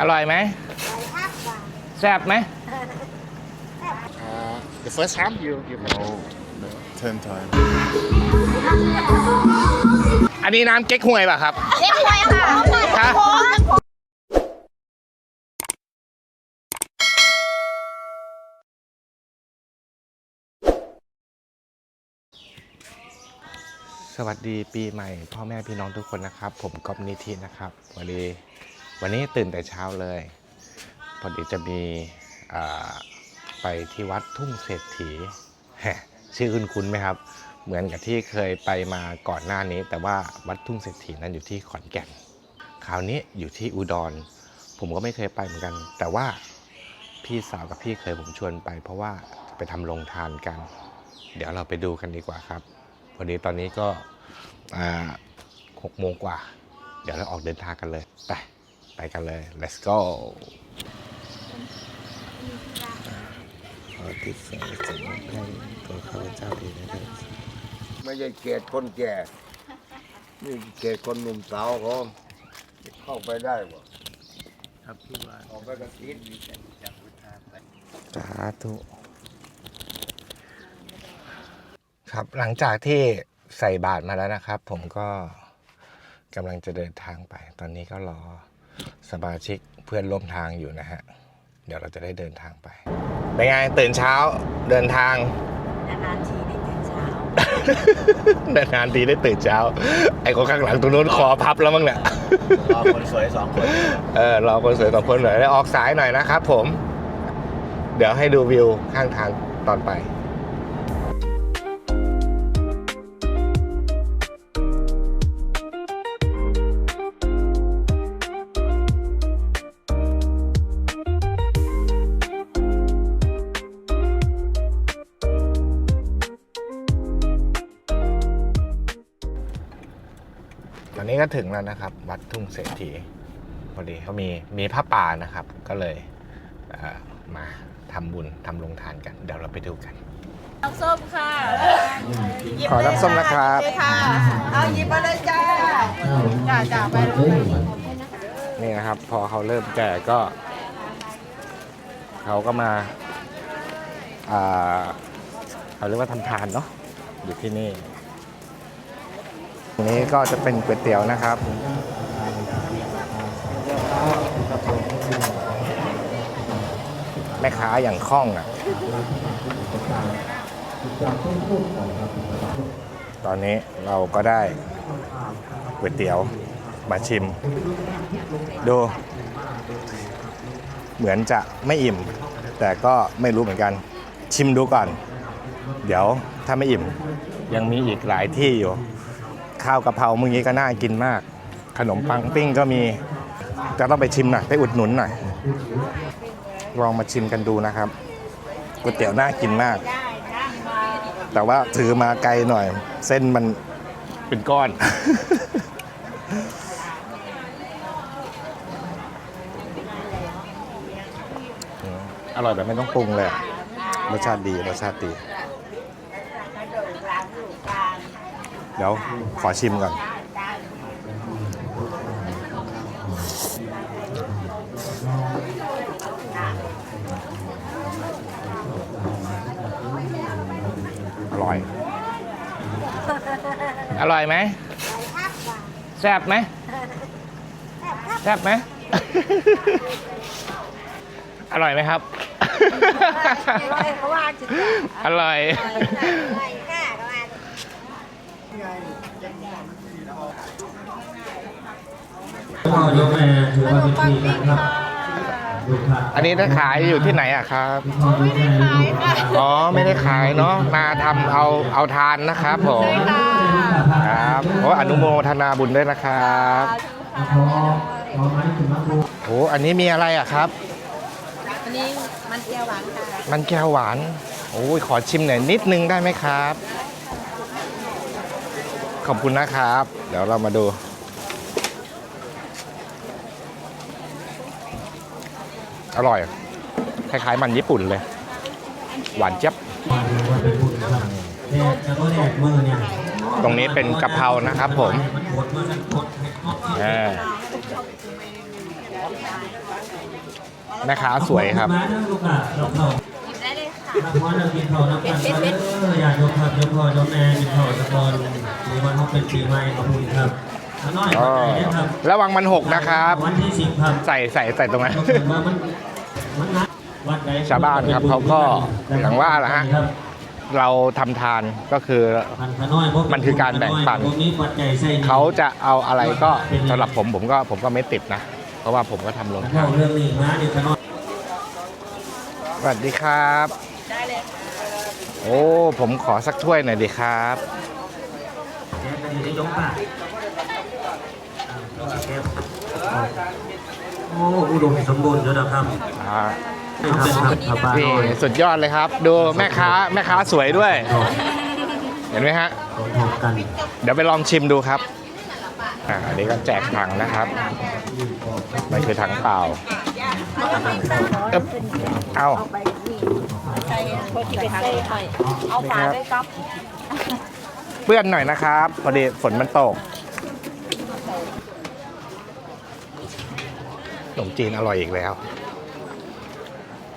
อร่อยไหมแซ่บไหม Uh, the first time you you No, no, ten times. อันนี้น้ำเก๊กฮวยป่ะครับ เรียกไว้ค่ะฮะ สวัสดีปีใหม่ พ่อแม่พี่น้องทุกคนนะครับ ผมก๊อฟนิธินะครับวันนี้ วันนี้ตื่นแต่เช้าเลย พอดีจะมีไปที่วัดทุ่งเศรษฐีชื่อคุณคุ้นๆไหมครับ เหมือนกับที่เคยไปมาก่อนหน้านี้ แต่ว่าวัดทุ่งเศรษฐีนั้นอยู่ที่ขอนแก่น คราวนี้อยู่ที่อุดร ผมก็ไม่เคยไปเหมือนกัน แต่ว่าพี่สาวกับพี่เคยผมชวนไป เพราะว่าจะไปทำโรงทานกัน เดี๋ยวเราไปดูกันดีกว่าครับพอดีตอนนี้ก็หกโมงกว่า เดี๋ยวเราออกเดินทางกันเลย ไป ไปกันเลย let's go ขอติดสายสมุนให้ตัวข้าพเจ้าดีนะครับไม่ใช่เกตคนแก่นี่เกตคนหนุ่มสาวเขาเข้าไปได้บ่ครับพี่ว่าออกไปกระติดสาธุครับหลังจากที่ใส่บาตรมาแล้วนะครับ ผมก็กำลังจะเดินทางไป ตอนนี้ก็รอ สมาชิกเพื่อนร่วมทางอยู่นะฮะ เดี๋ยวเราจะได้เดินทางไปเป็นไงตื่นเช้าเดินทาง นานๆทีได้ตื่นเช้า นานๆทีได้ตื่นเช้า ไอ้คนข้างหลังตรงนู้นคอพับแล้วมั้งเนี่ย รอคนสวยสองคน เออรอคนสวยสองคนหน่อยแล้วออกสายหน่อยนะครับผม เดี๋ยวให้ดูวิวข้างทางตอนไป ก็ถึงแล้วนะครับ วัดทุ่งเศรษฐีพอดีเขามีมีผ้าป่านะครับ ก็เลยเอ่อมาทำบุญทำโรงทานกัน เดี๋ยวเราไปดูกันน้ำส้มค่ะขอน้ำส้มนะครับค่ะเอาหยิบมาเลยจ้าจ้าจ้าไปเลยนี่นะครับ พอเขาเริ่มแก่ก็ เขาก็มาอ่าเขาเรียกว่าทำทานเนาะอยู่ที่นี่ นี้ก็จะเป็นก๋วยเตี๋ยวนะครับ แม่ค้าอย่างคล่องอะ ตอนนี้เราก็ได้ก๋วยเตี๋ยวมาชิม ดูเหมือนจะไม่อิ่ม แต่ก็ไม่รู้เหมือนกันชิมดูก่อน เดี๋ยวถ้าไม่อิ่ม ยังมีอีกหลายที่อยู่ ข้าวกะเพราเมื่อกี้ก็น่ากินมาก ขนมปังปิ้งก็มีก็ต้องไปชิมหน่อยไปอุดหนุนหน่อยลองมาชิมกันดูนะครับก๋วยเตี๋ยวน่ากินมาก แต่ว่าถือมาไกลหน่อย เส้นมันเป็นก้อน อร่อยแบบไม่ต้องปรุงเลยอะรสชาติดีรสชาติดี ดี๋ยวขอชิมก่อนอร่อย อร่อยไหมแซ่บไหมแซ่บไหมอร่อยไหมครับเขาว่าจิตอร่อยใจค่ะประมาณ อยกแม่ถือว่าเป็นปีนะครับอันนี้ถ้าขายอยู่ที่ไหนอะครับ อ๋อไม่ได้ขายเนาะ มาทำเอาเอาทานนะครับผมครับโอ้อนุโมทนาบุญด้วยนะครับขอขอไม้ถึงมะพร้าวโอ้อันนี้มีอะไรอะครับ อันนี้มันเกียวหวานค่ะ มันแก้วหวาน โอ้ยขอชิมหน่อยนิดนึงได้ไหมครับ ขอบคุณนะครับ เดี๋ยวเรามาดูอร่อย คล้ายๆมันญี่ปุ่นเลย หวานเจี๊ยบมาถือว่าเป็นบุญครับแดดแล้วก็แดดมือเนี่ยตรงนี้เป็นกะเพรานะครับผมมันปวดมือกันปวดเห็ดงอกอ่าแม่ค้าสวยครับมาเรื่องลูกหลานเราเข้าหยิบได้เลยค่ะ รับพรเรากินข้าวน้ำกันเอออยากยกครับยกพ่อยกแม่กินข้าวตะกอนมีวันเขาเป็นปีใหม่ขอบคุณครับขน้อยขอ๋ออใจด้วยครับระวังมันหกนะครับ วันที่สิบครับใส่ใส่ใส่ตรงนั้น ก็คือว่ามันมันนัดวัดใดชาวบ้านครับเขาก็อย่างว่าแหละฮะ ครับเราทำทานก็คือ พันขน้อยเพราะมันคือการแบ่งปันพวกนี้ปัจจัยใส่นี่เขาจะเอาอะไรก็สำหรับผมผมก็ผมก็ไม่ติดนะ เพราะว่าผมก็ทำลงทาเข้านเรื่องนี้มาเนี่ยขน้อยสวัสดีครับ ได้เลยโอ้ผมขอสักถ้วยหน่อยดีครับแกก็ อยู่ในยงป่าโอ้อุดมสมบูรณ์ด้วยนะครับอ่านี่ครับครับบ้านนี่น้อยสุดยอดเลยครับ ดูแม่ค้าแม่ค้าสวยด้วย เห็นไหมฮะ ของพบกันเดี๋ยวไปลองชิมดูครับ อ่าอันนี้ก็แจกถังนะครับ มันคือถังเปล่าเอ๊บเอาใส่คนที่เป็นเส้หน่อยเอาฝาด้วยครับ เปื้อนหน่อยนะครับพอดีฝนมันตกขนมจีนอร่อยอีกแล้ว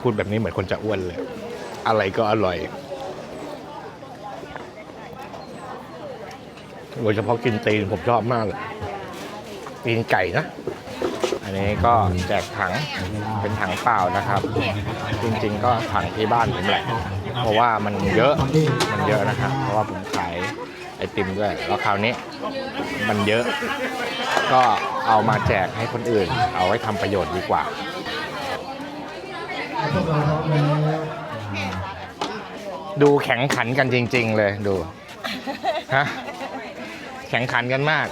พูดแบบนี้เหมือนคนจะอ้วนเลย อะไรก็อร่อยโดยเฉพาะกินตีนผมชอบมากเลยตีนไก่นะ อันนี้ก็แจกถังเป็นถังเปล่านะครับ จริงๆก็ถังที่บ้านผมแหละเพราะว่ามันเยอะมันเยอะนะครับ เพราะว่าผมขาย ติมด้วย แล้วคราวนี้มันเยอะ ก็เอามาแจกให้คนอื่น เอาไว้ทำประโยชน์ดีกว่าดูแข็งขันกันจริง ๆ เลยดู ฮะ แข่งขันกันมาก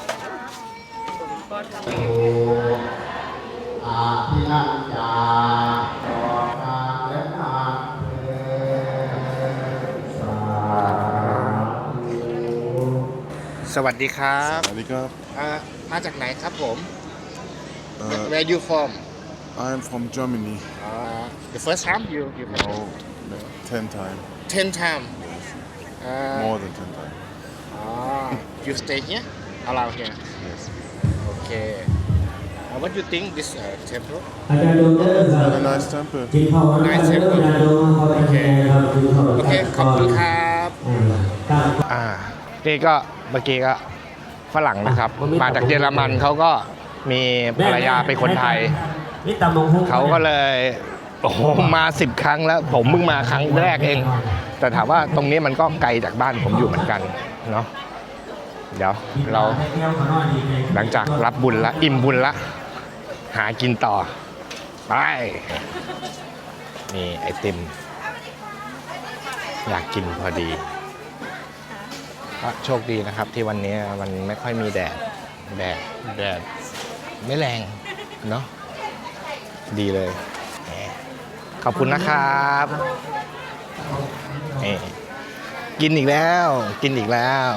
สวัสดีครับ Sawadee krap. อ่ามาจากไหนครับผม Uh, Where you from I'm from Germany. uh, The first time you you No, no, ten times. ten time uh, More than ten times. ah, you stay here around here Yes. okay uh, what you think this uh, temple อาจารย์ดูเด้อครั Very บ nice temple. กินข้าวน้ำกันเด้ออาจารย์ดูเขาไปแชร์ครับกินข้าวโอเคขอบคุณครับอืมครับ อ่า นี่ก็ เมื่อกี้ก็ฝรั่งนะครับ มาจากเยอรมันเขาก็มีภรรยาเป็นคนไทย นี่ตำมงหุ้งเขาก็เลยโอ้โหมาสิบครั้งแล้ว ผมเพิ่งมาครั้งแรกเอง แต่ถามว่าตรงนี้มันก็ไกลจากบ้านผมอยู่เหมือนกันเนาะเดี๋ยวเราหลังจากรับบุญละ อิ่มบุญละ หากินต่อ ไปนี่ไอติม อยากกินพอดี ก็โชคดีนะครับที่วันนี้มันไม่ค่อยมีแดด แดด แดด ไม่แรง เนาะดีเลยแหมขอบคุณนะครับนี่กินอีกแล้ว กินอีกแล้ว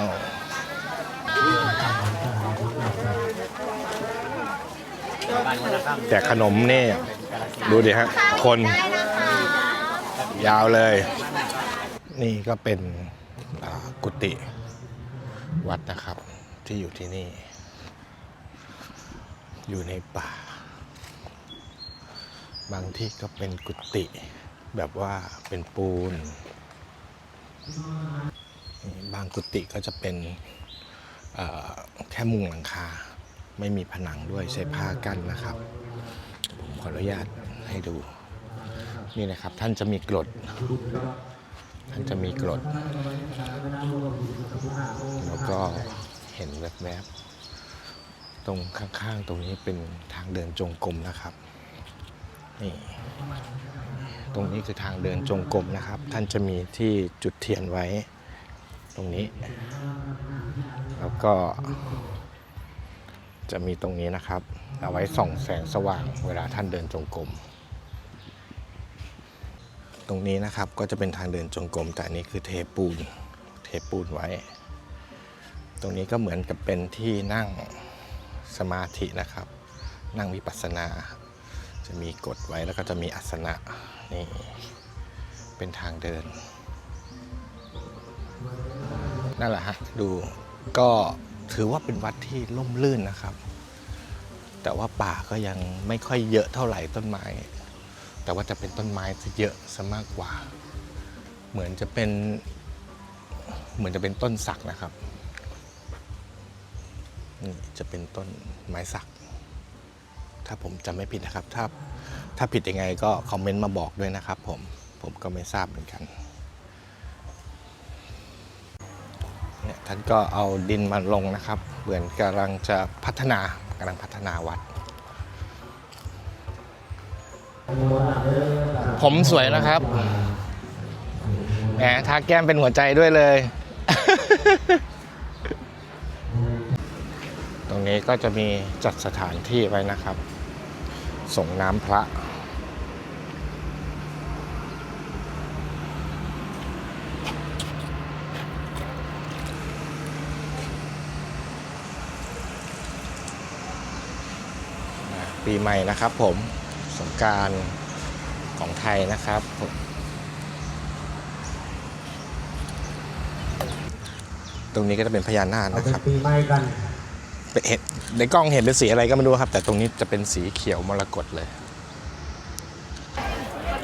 แต่ขนมนี่ ดูดิฮะ คน ยาวเลย นี่ก็เป็นอ่ากุฏิ วัดนะครับ ที่อยู่ที่นี่ อยู่ในป่า บางที่ก็เป็นกุฏิแบบว่าเป็นปูน บางกุฏิก็จะเป็นแค่มุงหลังคา ไม่มีผนังด้วยใช้ผ้ากั้นนะครับ ผมขออนุญาตให้ดู นี่นะครับท่านจะมีกรด ท่านจะมีกรด แล้วก็เห็นแวบๆ ตรงข้างๆ ตรงนี้เป็นทางเดินจงกรมนะครับ นี่ ตรงนี้คือทางเดินจงกรมนะครับ ท่านจะมีที่จุดเทียนไว้ ตรงนี้ แล้วก็ จะมีตรงนี้นะครับ เอาไว้ส่องแสงสว่างเวลาท่านเดินจงกรม ตรงนี้นะครับก็จะเป็นทางเดินจงกรมแต่อันนี้คือเทปูน เทปูนไว้ ตรงนี้ก็เหมือนกับเป็นที่นั่งสมาธินะครับ นั่งวิปัสสนา จะมีกดไว้แล้วก็จะมีอาสนะนี่เป็นทางเดิน นั่นแหละฮะดูก็ถือว่าเป็นวัดที่ล่มลื่นนะครับ แต่ว่าป่าก็ยังไม่ค่อยเยอะเท่าไหร่ต้นไม้ แต่ว่าจะเป็นต้นไม้จะเยอะซะมากกว่า เหมือนจะเป็น เหมือนจะเป็นต้นสักนะครับนี่จะเป็นต้นไม้สัก ถ้าผมจำไม่ผิดนะครับ ถ้าถ้าผิดยังไงก็คอมเมนต์มาบอกด้วยนะครับผม ผมก็ไม่ทราบเหมือนกันเนี่ยท่านก็เอาดินมาลงนะครับ เหมือนกำลังจะพัฒนากำลังพัฒนาวัด ผมสวยนะครับ แหมทาแก้มเป็นหัวใจด้วยเลย ตรงนี้ก็จะมีจัดสถานที่ไว้นะครับ ส่งน้ำพระปีใหม่นะครับผม สงกรารของไทยนะครับผมตรงนี้ก็จะเป็นพญานาคเอานะเป็คนรับปีใหม่กันเห็นในกล้องเห็นเป็นสีอะไรก็ไม่รู้ครับ แต่ตรงนี้จะเป็นสีเขียวมรกตเลย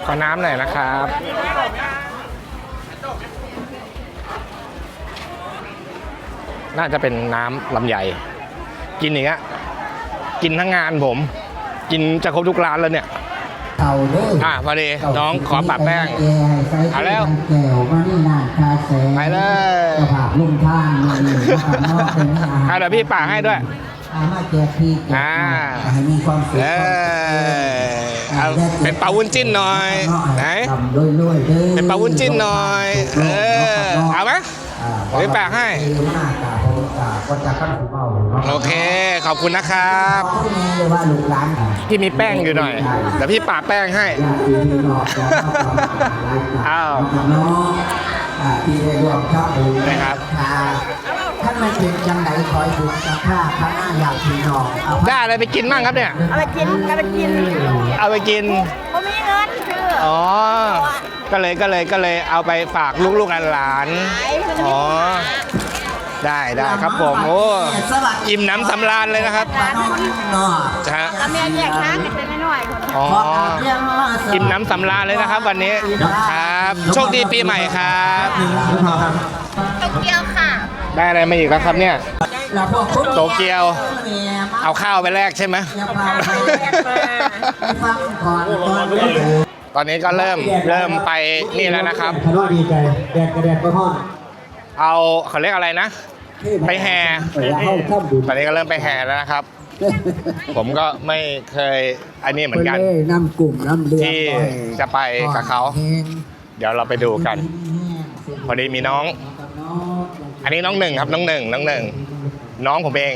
ขอน้ำหน่อยนะครับน่าจะเป็นน้ำลำไยกินอย่างเงี้ยกินทั้งงานผม กินจะครบทุกร้านแล้วเนี่ยเก่าเด้ออะพอดีน้องขอปรับแป้งเอาแล้วแก้วมานี่นานคาแสงไปเลยสภาพลุงท่านนี่นะครับนอกเป็นอาหารเอาเดี๋ยวพี่ปากให้ด้วยเอามาแจกพี่แจกอ่าให้มีความสุขเออเอาเป็นปลาวุ้นจิ้นหน่อยไหนทำรวยๆเด้อเป็นปลาวุ้นจิ้นหน่อยเออเอาไหมเดี๋ยวแปะให้ ดีมากกาผมกาก็จะขั้นสุเบาเนาะโอเค ขอบคุณนะครับขอให้แม่เลยว่าลูกหลานพี่มีแป้งอยู่หน่อยเดี๋ยวพี่ปาแป้งให้ ญาติพี่น้องของเราอ้าวน้องอ่าที่ได้ร่วมชอบดูนะครับ ท่านมันเป็นจังไดคอยบุญกับข้าข้าหน้าอยากพี่น้องเอาได้อะไรไปกินบ้างครับเนี่ย เอาไปกินเอาไปกินเอาไปกินเขามีเงินคืออ๋อ ก็เลยก็เลยก็เลยเอาไปฝากลูกๆหลานๆอ๋อ ได้ได้ครับผมโอ้สวัสดีอิ่มน้ำสำราญเลยนะครับป้าน้องเนาะฮะแล้วเมียแยกทางกันเป็นหน่อยๆคนอ๋อขอกราบเรียนว่าสวัสดีอิ่มน้ำสำราญเลยนะครับ วันนี้ครับ โชคดีปีใหม่ครับโตเกียวค่ะ ได้อะไรมาอีกแล้วครับเนี่ยแล้วพวกคุณโตเกียว เอาข้าวไปแลกใช่ไหมอย่าพาไปฟังก่อนก่อนเด้อตอนนี้ก็เริ่มเริ่มไปนี่แล้วนะครับทะเลาะดีใจแดดกระแดดก็ห้อนเอาเขาเรียกอะไรนะ ไปแห่เวลาเข้าถ้ำบุญตอนนี้ก็เริ่มไปแห่แล้วนะครับ ผมก็ไม่เคยอันนี้เหมือนกันเล่นำกลุ่มนำเรือที่จะไปกับเขา เดี๋ยวเราไปดูกัน พอดีมีน้อง อันนี้น้องหนึ่งครับน้องหนึ่งน้องหนึ่งน้องผมเอง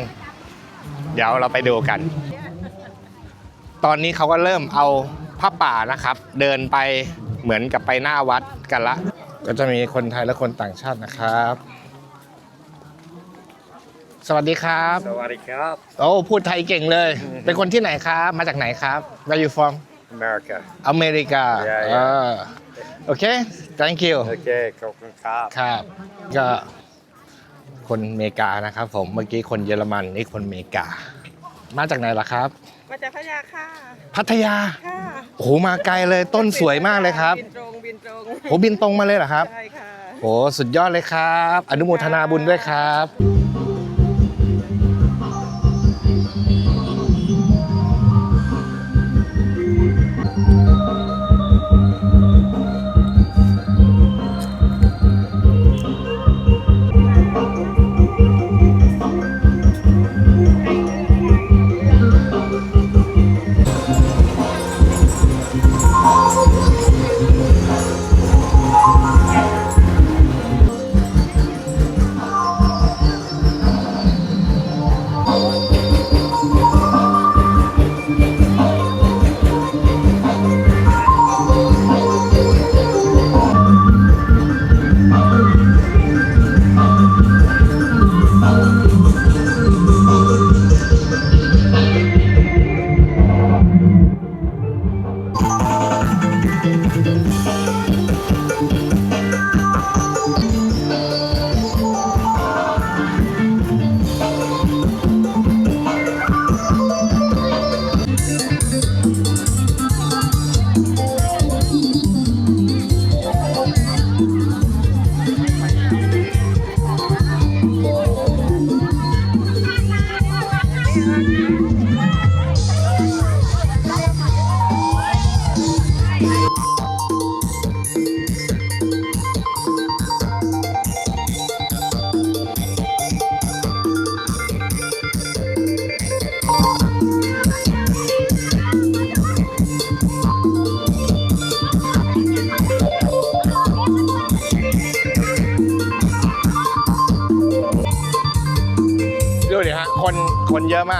เดี๋ยวเราไปดูกัน ตอนนี้เขาก็เริ่มเอาผ้าป่านะครับ เดินไปเหมือนกับไปหน้าวัดกันละ ก็จะมีคนไทยและคนต่างชาตินะครับ สวัสดีครับ สวัสดีครับ โอ้พูดไทยเก่งเลย เป็นคนที่ไหนครับ มาจากไหนครับ Where you from America อเมริกา Yeah, yeah. เออโอเค thank you โอเคขอบคุณครับ ครับ ก็คนอเมริกานะครับผม เมื่อกี้คนเยอรมันนี่คนอเมริกา มาจากไหนล่ะครับ มาจากพยาค่ะพัทยา ค่ะโอ้โห มาไกลเลย ต้นสวยมากเลยครับ บินตรงบินตรงโห บินตรงมาเลยเหรอครับ ใช่ค่ะ โห สุดยอดเลยครับ อนุโมทนาบุญด้วยครับ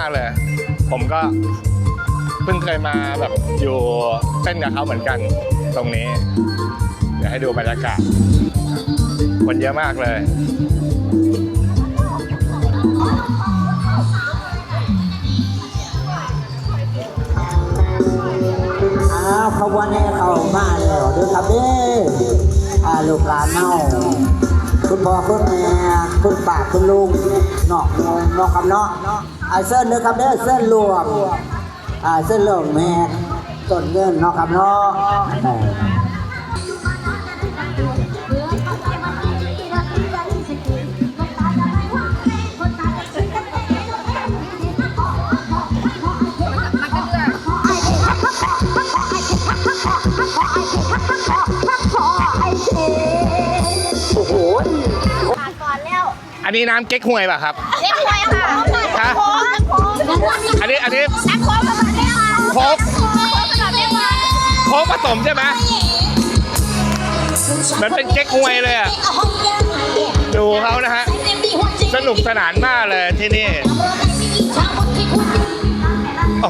ากเลย ผมก็เพิ่งเคยมาแบบอยู่เต้นกับเขาเหมือนกันตรงนี้ เดี๋ยวให้ดูบรรยากาศคนเยอะมากเลยอ้าวขบวนแห่เข้ามาแล้วด้อครับเด้อาลูกหลานเน่าคุณพ่อคุณแม่คุณป้าคุณลุงเนาะเนาะครับเนาะ อ่าเส้นเด้อครับเด้อเส้นรวมอ่าเส้นรวมแม่ต้นเงินเนาะครับเนาะเออก่อนแล้ว อันนี้น้ำเก๊กฮวยป่ะครับเรียกไว้ค่ะะโค้งโค้งอันนี้อันนี้น้ำโค้งสำหรับเรียกว่าโค้กโค้งสำหรับเรียกว่าโค้กผสมใช่ไหมเหมันเป็นเก๊กฮวยเลยอะดูเขานะฮะ สนุกสนานมากเลยที่นี่โอ้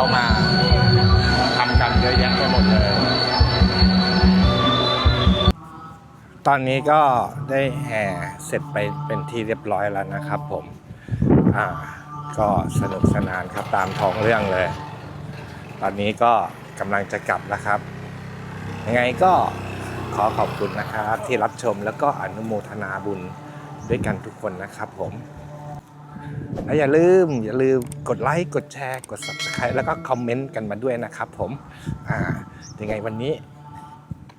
เขามาทำกันเยอะแยะไปหมดเลย ตอนนี้ก็ได้แห่เสร็จไปเป็นที่เรียบร้อยแล้วนะครับผม อ่า ก็สนุกสนานครับตามท้องเรื่องเลย ตอนนี้ก็กำลังจะกลับแล้วครับ ยังไงก็ขอขอบคุณนะครับที่รับชมแล้วก็อนุโมทนาบุญด้วยกันทุกคนนะครับผม และอย่าลืมอย่าลืมกดไลค์กดแชร์กด subscribe แล้วก็คอมเมนต์กันมาด้วยนะครับผมอ่ายังไงวันนี้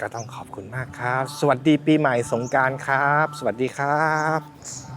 ก็ต้องขอบคุณมากครับ สวัสดีปีใหม่สงการครับ สวัสดีครับ